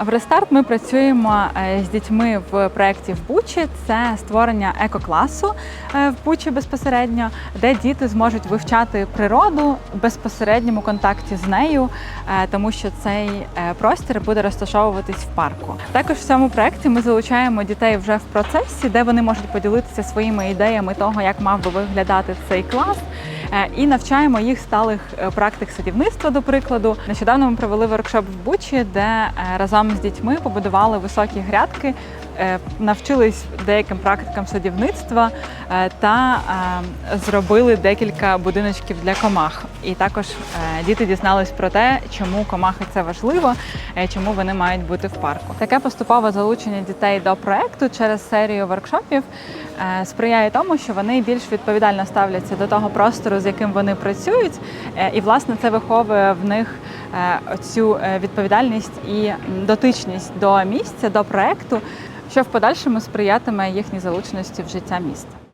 В рестарт ми працюємо е, з дітьми в проєкті в Бучі. Це створення екокласу е, в Бучі безпосередньо, де діти зможуть вивчати природу в безпосередньому контакті з нею, е, тому що цей простір буде розташовуватись в парку. Також в цьому проєкті ми залучаємо дітей вже в процесі, де вони можуть поділитися своїми ідеями того, як мав би виглядати цей клас. Е, І навчаємо їх сталих е, практик садівництва, до прикладу. Нещодавно ми провели воркшоп в Бучі, де е, разом з дітьми побудували високі грядки, навчились деяким практикам садівництва е, та е, зробили декілька будиночків для комах. І також е, діти дізнались про те, чому комахи це важливо, е, чому вони мають бути в парку. Таке поступове залучення дітей до проекту через серію воркшопів е, сприяє тому, що вони більш відповідально ставляться до того простору, з яким вони працюють, Е, і власне це виховує в них е, цю відповідальність і дотичність до місця, до проекту, що в подальшому сприятиме їхній залученості в життя міста.